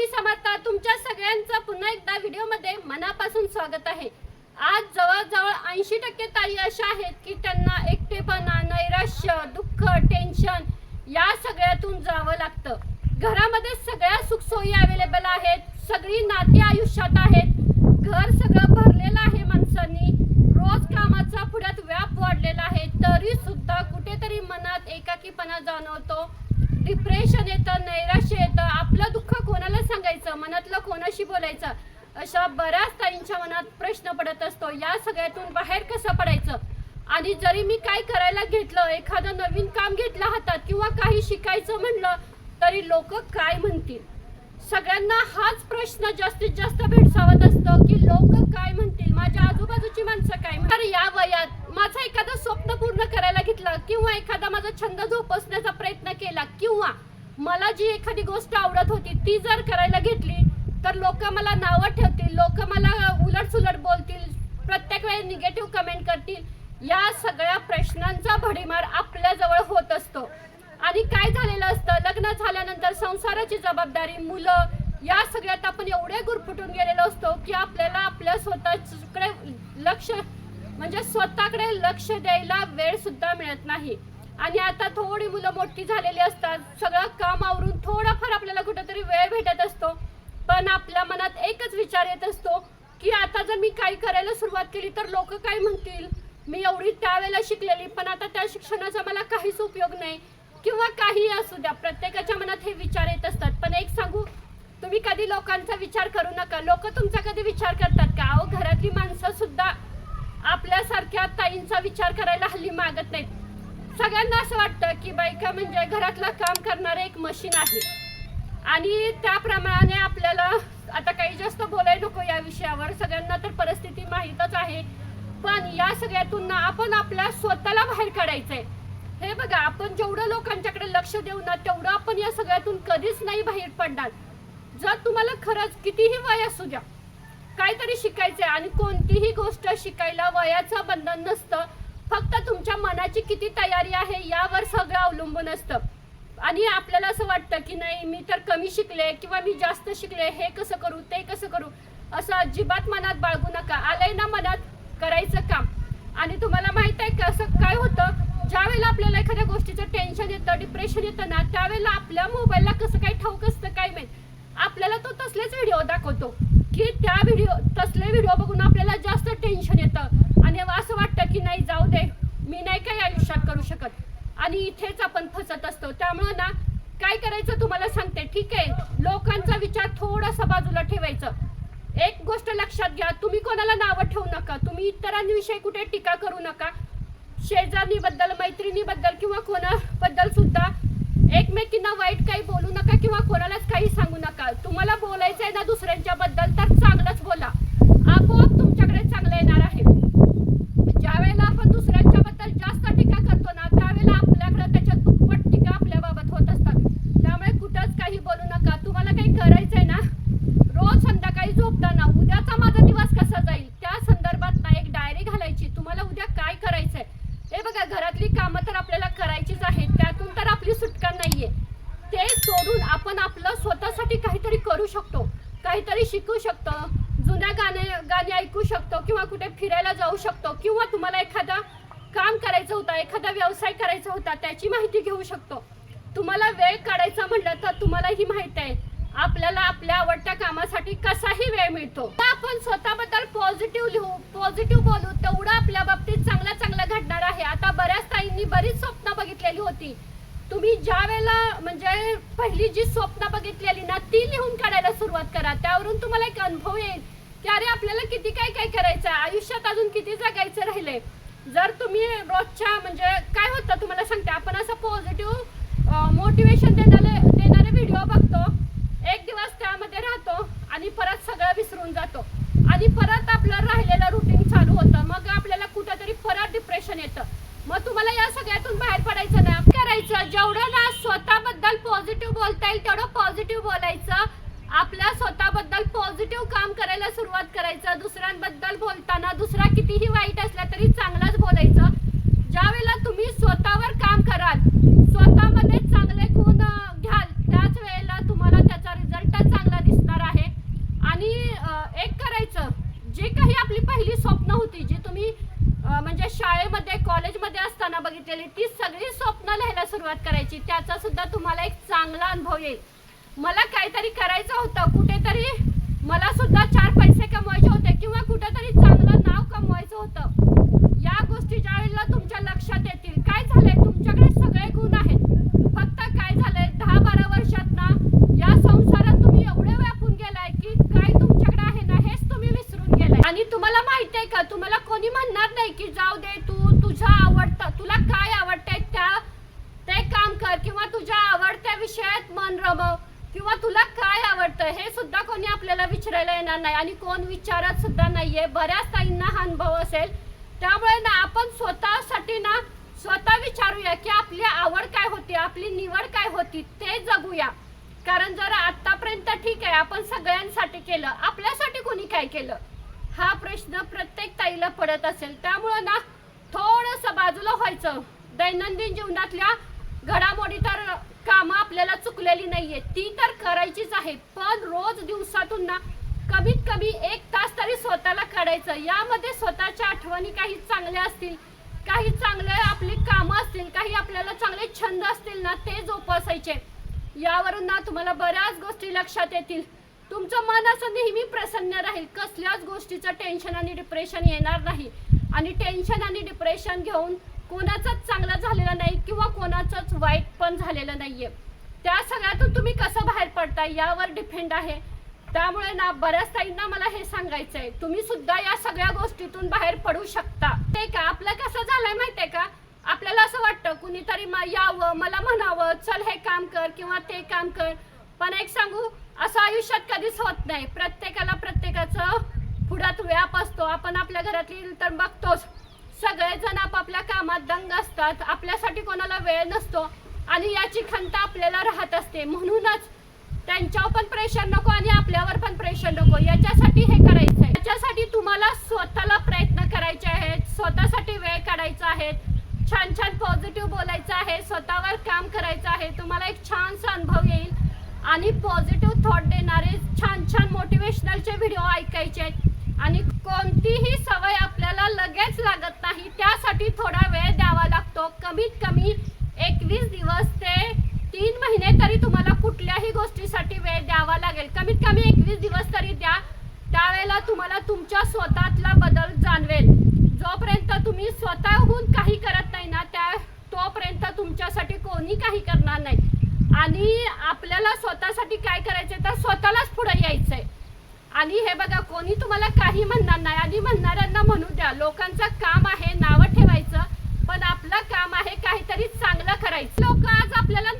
स्वामी समर्थ तुमच्या सगळ्यांचं पुन्हा एकदा व्हिडिओमध्ये मनापासून स्वागत आहे. आज जवळजवळ ऐंशी टक्के ताई अशा आहेत की त्यांना एकटेपणा नैराश्य दुःख टेन्शन या सगळ्यातून जावं लागतं. घरामध्ये सगळ्या सुखसोयी अवेलेबल आहेत सगळी नाती आयुष्यात आहेत घर सगळं भरलेलं आहे माणसांनी रोज कामाचा पुढ्यात व्याप वाढलेला आहे तरी सुद्धा कुठेतरी मनात एकाकीपणा जाणवतो डिप्रेशन येतं नैराश्य येतं आपलं दुःख कोणाला सांगायचं मनातलं कोणाशी बोलायचं? अशा बऱ्याच ताईंच्या मनात प्रश्न पडत असतो. या सगळ्यातून बाहेर कसं पडायचं? आणि जरी मी काय करायला घेतलं एखादं नवीन काम घेतलं हातात किंवा काही शिकायचं म्हणलं तरी लोक काय म्हणतील? सगळ्यांना हाच प्रश्न जास्तीत जास्त भेडसावत असतो की लोक काय म्हणतील? माझ्या आजूबाजूची माणसं काय तर या वयात माझं एखादं स्वप्न पूर्ण करायला घेतलं किंवा एखादा माझा छंद जोपासण्याचा प्रयत्न केला किंवा मला जी एखादी गोष्ट आवडत होती ती जर करायला घेतली तर लोक मला नावं ठेवतील लोक मला उलट सुलट बोलतील प्रत्येक वेळी निगेटिव्ह कमेंट करतील. या सगळ्या प्रश्नांचा भडीमार आपल्याजवळ होत असतो. आणि काय झालेलं असतं? लग्न झाल्यानंतर संसाराची जबाबदारी मुलं या सगळ्यात आपण एवढे गुरफुटून गेलेलो असतो की आपल्याला आपल्या स्वतःकडे लक्ष म्हणजे स्वतःकडे लक्ष द्यायला वेळ सुद्धा मिळत नाही. आणि आता थोडी मुलं मोठी झालेली असतात. सगळं काम आवरून थोडाफार आपल्याला कुठेतरी वेळ भेटत असतो. पण आपल्या मनात एकच विचार येत असतो की आता जर मी काही करायला सुरुवात केली तर लोक काय म्हणतील? मी एवढी त्यावेळेला शिकलेली पण आता त्या शिक्षणाचा मला काहीच उपयोग नाही. किंवा काही असू द्या प्रत्येकाच्या मनात हे विचार येत असतात. पण एक सांगू तुम्ही कधी लोकांचा विचार करू नका. लोक तुमचा कधी विचार करतात का? अहो घरातली माणसं सुद्धा आपल्यासारख्या ताईंचा विचार करायला हल्ली मागत नाहीत. सगळ्यांना असं वाटतं की बायका म्हणजे घरातलं काम करणारं एक मशीन आहे. आणि त्याप्रमाणे आपल्याला आता काही जास्त बोलायला नको या विषयावर. सगळ्यांना तर परिस्थिती माहीतच आहे. पण या सगळ्यातून ना आपण आपल्या स्वतःला बाहेर काढायचंय. हे बघा आपण जेवढं लोकांच्याकडे लक्ष देऊ ना तेवढं आपण या सगळ्यातून कधीच नाही बाहेर पडणार. जर तुम्हाला खरंच कितीही वय असू द्या काहीतरी शिकायचंय आणि कोणतीही गोष्ट शिकायला वयाचं बंधन नसतं स्वतःची किती तयारी आहे यावर सगळं अवलंबून असतं. आणि आपल्याला असं वाटतं की नाही मी तर कमी शिकले किंवा मी जास्त शिकले हे कसं करू ते कसं करू असं अजिबात मनात बाळगू नका. आलंय ना मनात करायचं काम. आणि तुम्हाला माहीत आहे का असं काय होतं? ज्यावेळेला आपल्याला एखाद्या गोष्टीचं टेन्शन येतं डिप्रेशन येतं ना त्यावेळेला आपल्या मोबाईलला कसं काही ठाऊक असतं काय माहीत आपल्याला तो तसलेच व्हिडिओ दाखवतो की त्या व्हिडिओ तसले व्हिडिओ बघून आपल्याला जास्त टेन्शन येतं आणि असं वाटतं की नाही जाऊ दे मी नाही काही आयुष्यात करू शकत. आणि इथेच आपण फसत असतो. त्यामुळं ना काय करायचं तुम्हाला सांगते ठीक आहे? लोकांचा विचार थोडासा बाजूला ठेवायचं. एक गोष्ट लक्षात घ्या तुम्ही कोणाला नावं ठेवू नका. तुम्ही इतरांविषयी कुठे टीका करू नका. शेजारीबद्दल मैत्रिणीबद्दल किंवा कोणाबद्दल सुद्धा एकमेकींना वाईट काही बोलू नका किंवा कोणालाच काही सांगू नका. तुम्हाला बोलायचं आहे ना दुसऱ्यांच्या बद्दल तर चांगलंच बोला आपोआप तुमच्याकडे चांगलं येणार आहे ज्या वेळेला आपण दुसऱ्यांच्या बद्दल जास्त टीका करतो ना त्यावेळेला आपल्याकडे त्याच्या दुप्पट टीका आपल्या बाबत होत असतात त्यामुळे कुठंच काही बोलू नका तुम्हाला काही करायचंय ना रोज संध्याकाळी झोपताना उद्याचा माझा दिवस कसा जाईल त्या संदर्भात ना एक डायरी घालायची तुम्हाला उद्या काय करायचंय हे बघा घरातली कामं तर आपल्याला करायचीच आहेत त्यातून तर आपली सुटका नाहीये ते सोडून आपण आपलं स्वतःसाठी काहीतरी करू शकतो. काहीतरी शिकू शकतो. जुन्या गाणे गाणी ऐकू शकतो किंवा कुठे फिरायला जाऊ शकतो किंवा तुम्हाला एखादा काम करायचं होतं एखादा व्यवसाय करायचा होता त्याची माहिती घेऊ शकतो. तुम्हाला वेळ काढायचा म्हटलं तर तुम्हालाही माहीत आहे आपल्याला आपल्या आवडत्या कामासाठी कसाही वेळ मिळतो. तर आपण स्वतःबद्दल पॉझिटिव्ह लिहू पॉझिटिव्ह बोलू तेवढं आपल्या बाबतीत चांगलं चांगलं घडणार आहे. आता बऱ्याच ताईंनी बरीच स्वप्न बघितलेली होती. तुम्ही ज्या वेळेला म्हणजे पहिली जी स्वप्न बघितलेली ना ती लिहून काढायला सुरुवात करा. त्यावरून तुम्हाला एक अनुभव येईल की अरे आपल्याला किती काय काय करायचं आहे आयुष्यात अजून किती जगायचं राहिले जर तुम्ही रोजच्या म्हणजे काय होतं तुम्हाला सांगते आपण असं पॉझिटिव्ह मोटिवेशन देणारे देणारे व्हिडिओ बघतो. एक दिवस त्यामध्ये राहतो आणि परत सगळं विसरून जातो. आणि परत आपलं राहिलेलं रुटीन चालू होतं. मग आपल्याला कुठंतरी परत डिप्रेशन येतं. मग तुम्हाला या सगळ्यातून बाहेर पडायचं ना? करायचं. जेवढं ना स्वतःबद्दल पॉझिटिव्ह बोलता येईल तेवढं पॉझिटिव्ह बोलायचं. आपल्या स्वतःबद्दल पॉझिटिव्ह काम करायला सुरुवात करायचं. दुसऱ्यांबद्दल बोलताना दुसरा कितीही वाईट असला तरी चांगलाच बोलायचं. ज्या वेळेला तुम्ही स्वतःवर काम कराल स्वतःमध्ये चांगले गुण अं, घ्याल त्याच वेळेला तुम्हाला त्याचा रिझल्ट चांगला दिसेल शाळेमध्ये कॉलेजमध्ये असताना बघितलेली ती सगळी स्वप्न लिहायला सुरुवात करायची. त्याचा सुद्धा तुम्हाला एक चांगला अनुभव येईल. मला काहीतरी करायचं होतं कुठेतरी मला सुद्धा चार पैसे कमवायचे होते किंवा कुठेतरी चांगलं नाव कमवायचं होतं. या गोष्टी ज्या वेळेला तुमच्या लक्षात येतील. काय झालंय? तुमच्याकडे सगळे गुण आहेत. फक्त काय झालंय? दहा बारा वर्षात ना या संसारात तुम्ही एवढे व्यापून गेलाय की काय तुमच्याकडे आहे ना हेच तुम्ही विसरून गेलाय. आणि तुम्हाला माहिती आहे का? तुम्हाला कोणी नाही की जाऊ दे तू तुझं आवडतं तुला काय आवडतंय त्या ते काम कर किंवा तुझ्या आवडत्या विषयात मन रमव किंवा तुला काय आवडतं हे सुद्धा कोणी आपल्याला विचारायला येणार नाही आणि कोण विचारत सुद्धा नाहीये. बऱ्याच ताईंना हा अनुभव असेल. त्यामुळे ना आपण स्वतःसाठी ना स्वतः विचारूया की आपली आवड काय होती आपली निवड काय होती ते जगूया. कारण जर आतापर्यंत ठीक आहे आपण सगळ्यांसाठी केलं आपल्यासाठी कोणी काय केलं? हा प्रश्न प्रत्येक ताईला पडत असेल. त्यामुळं ना थोडंसं बाजूला व्हायचं. दैनंदिन जीवनातल्या घडामोडी तर कामं आपल्याला चुकलेली नाहीये. ती तर करायचीच आहे पण रोज दिवसातून ना कमीत कमी एक तास तरी स्वतःला काढायचं. यामध्ये स्वतःच्या आठवणी काही चांगल्या असतील काही चांगले आपली कामं असतील काही आपल्याला चांगले छंद असतील ना ते जोपासायचे. यावरून ना तुम्हाला बऱ्याच गोष्टी लक्षात येतील. तुमचं मन असं नेहमी प्रसन्न राहील. कसल्याच गोष्टीचं टेन्शन आणि डिप्रेशन येणार नाही. आणि टेन्शन आणि डिप्रेशन घेऊन कोणाचंच चांगलं झालेलं नाही किंवा कोणाचंच वाईट पण झालेलं नाहीये. त्या सगळ्यातून तुम्ही कसं बाहेर पडता यावर डिपेंड आहे. त्यामुळे ना बऱ्याच ताईंना मला हे सांगायचं आहे तुम्ही सुद्धा या सगळ्या गोष्टीतून बाहेर पडू शकता. ते का? आपलं कसं झालंय माहितीये का? आपल्याला असं वाटतं कुणीतरी यावं मला म्हणावं चल हे काम कर किंवा ते काम कर. पण एक सांगू असं आयुष्यात कधीच होत नाही. प्रत्येकाला प्रत्येकाचं पुढ्यात व्याप असतो. आपण आपल्या घरातील तर बघतोच. सगळेजण आपापल्या कामात दंग असतात. आपल्यासाठी कोणाला वेळ नसतो आणि याची खंत आपल्याला राहत असते. म्हणूनच त्यांच्यावर पण प्रेशर नको आणि आपल्यावर पण प्रेशर नको. याच्यासाठी हे करायचं आहे याच्यासाठी तुम्हाला स्वतःला प्रयत्न करायचे आहेत. स्वतःसाठी वेळ काढायचा आहे. छान छान पॉझिटिव्ह बोलायचं आहे. स्वतःवर काम करायचं आहे. तुम्हाला एक छानसा अनुभव येईल. आणि पॉझिटिव्ह थॉट देणारे छान छान मोटिवेशनलचे व्हिडिओ ऐकायचे आहेत. आणि कोणतीही सवय आपल्याला लगेच लागत नाही त्यासाठी थोडा वेळ द्यावा लागतो. कमीत कमी एकवीस दिवस ते तीन महिने तरी तुम्हाला कुठल्याही गोष्टीसाठी वेळ द्यावा लागेल. कमीत कमी एकवीस दिवस तरी द्या. त्यावेळेला तुम्हाला तुमच्या स्वतःतला बदल जाणवेल. जोपर्यंत तुम्ही स्वतःहून काही करत नाही ना त्या तोपर्यंत तुमच्यासाठी कोणी काही करणार नाही. आणि आपल्याला स्वतःसाठी काय करायचंय? तर स्वतःलाच पुढे यायचंय. आणि हे बघा कोणी तुम्हाला काही म्हणणार नाही. आणि म्हणणाऱ्यांना म्हणू द्या लोकांचं काम आहे नावं ठेवायचं पण आपलं काम आहे काहीतरी चांगलं करायचं. लोक आज आपल्याला